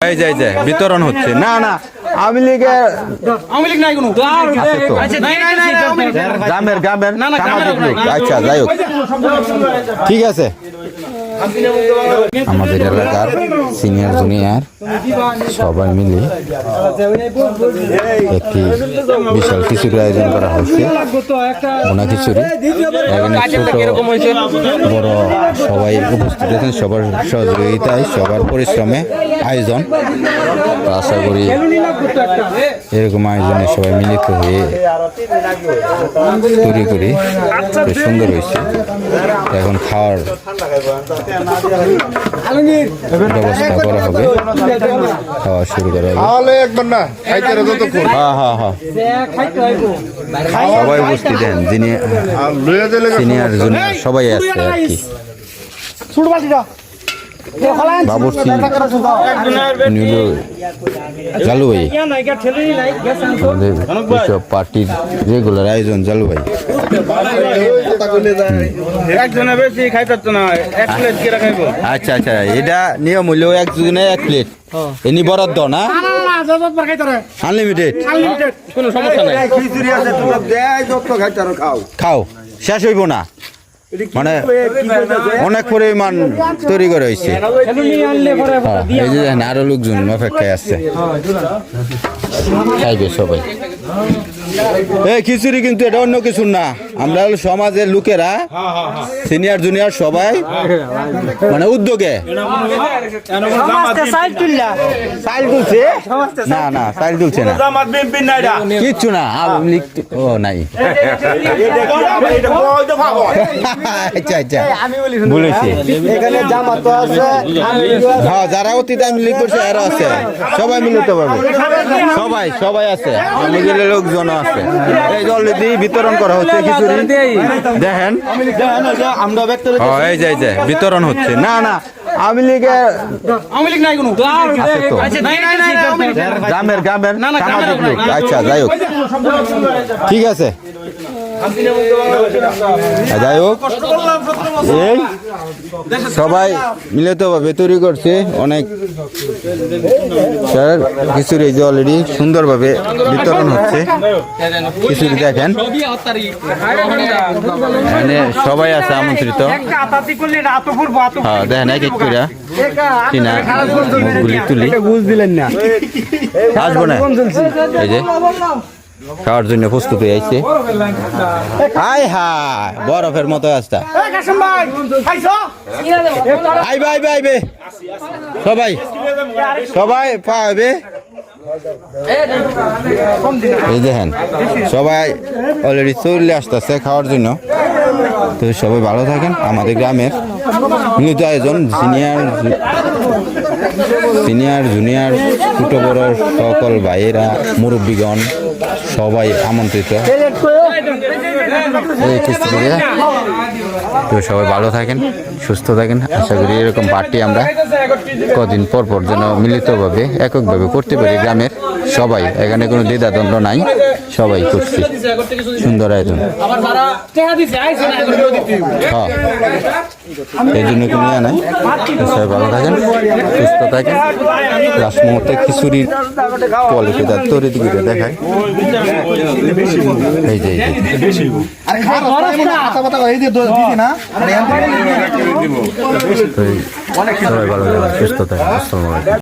এই যে এই যে বিতরণ হচ্ছে। না না আওয়ামী লীগের আওয়ামী লীগ নাই কোনো। আছে তো নাই নাই নাই আওয়ামী লীগ গ্রামের গ্রামের না, না, সামাজিক গ্রামের লোক। আচ্ছা যাই হোক। ঠিক আছে। আমাদের এলাকার সিনিয়র জুনিয়র সবাই মিলে একটি বিশাল খিচুড়ি আয়োজন করা হয়েছে। ওনা খিচুড়ি। এখানে ছোট বড় সবাই উপস্থিত আছেন সবার সহযোগিতায়, সবার পরিশ্রমে আয়োজন। আশা করি এরকম আয়োজনে সবাই মিলিত হয়ে তৈরি করি। সুন্দর হয়েছে। এখন খাওয়ার ব্যবস্থা করা হবে। খাওয়া শুরু করা হবে। একবার না খাইতে রে যতক্ষণ হ্যাঁ হ্যাঁ হ্যাঁ। সবাই উপস্থিত দেন যিনি আর লইয়া দিলে সিনিয়র জুনিয়র সবাই আছে আর কি। বাবুর্চি নিল জালুভাই আমাদের এইসব পার্টির রেগুলার আয়োজন জালুভাই একজনে বেশি খাইতে না এক প্লেট কেরা আচ্ছা আচ্ছা এটা নিয়ম হইলেও একজনে এক প্লেট এনি বরাদ্দ না? আনলিমিটেড কোনো সমস্যা নাই। খাও শেষ হইব না। মানে অনেক পরিমাণ তৈরি করে হয়েছে। হ্যাঁ, এই যে দেখেন আরও লোকজন অপেক্ষায় আসছে খাইবে সবাই। এই খিচুড়ি কিন্তু এটা অন্য কিছু না। আমরা হলো সমাজের লোকেরা সিনিয়র জুনিয়র সবাই মানে উদ্যোগে। তুলছে? না না চাইল তুলছে না। কিচ্ছু না আওয়ামী লীগ ও নাই। আচ্ছা আচ্ছা। বলেছি। এখানে জামাত আছে হ্যাঁ যারা অতীত আওয়ামী লীগ করছে এরা আছে। সবাই মিলিত পারবে সবাই সবাই আছে। আওয়ামী লীগের লোকজন আছে। এই অলরেডি বিতরণ করা হচ্ছে খিচুড়ি দেখেন। আমরা ব্যক্ত হ্যাঁ, এই যে এই যে বিতরণ হচ্ছে। না না আওয়ামী লীগের আওয়ামী লীগ নাই কোনো। আছে তো। নাই নাই নাই আওয়ামী লীগ গ্রামের গ্রামের না, না, সামাজিক গ্রামের লোক আচ্ছা যাই হোক। ঠিক আছে। হ্যাঁ, যাই হোক, এই সবাই মিলিতভাবে তৈরি করছে অনেক। স্যার, খিচুড়ি যে অলরেডি সুন্দরভাবে বিতরণ হচ্ছে। খিচুড়ি দেখেন। মানে সবাই আছে আমন্ত্রিত। হ্যাঁ দেখেন এক এক করে। কিনা তুলি। আসব না? এই যে। খাওয়ার জন্য প্রস্তুত হয়ে আইছে হাই হাই বরফের মতো আসতা আইবে আইবে আইবে। সবাই সবাই পাবে। এই দেখেন সবাই অলরেডি চলে আসতেছে খাওয়ার জন্য। তো সবাই ভালো থাকেন। আমাদের গ্রামের মিলিত আয়োজন সিনিয়র সিনিয়র জুনিয়র ছোট বড় সকল ভাইয়েরা মুরব্বীগণ সবাই আমন্ত্রিত। তো সবাই ভালো থাকেন, সুস্থ থাকেন। আশা করি এরকম পার্টি আমরা কদিন পর পর যেন মিলিতভাবে, এককভাবে করতে পারি। গ্রামের সবাই, এখানে কোনো দ্বিধাদ্বন্দ্ব নাই, সবাই করছি। সুন্দর আয়োজন। হ্যাঁ এই জন্য কোনো ইয়ে নাই। সবাই ভালো থাকেন, সুস্থ থাকেন। লাস্ট মুহূর্তে খিচুড়ির কোয়ালিটিটা তৈরি দিকে দেখায়। এই যে। আরে কথা কথা এই যে দিদি না সবাই ভালো থাকেন সুস্থ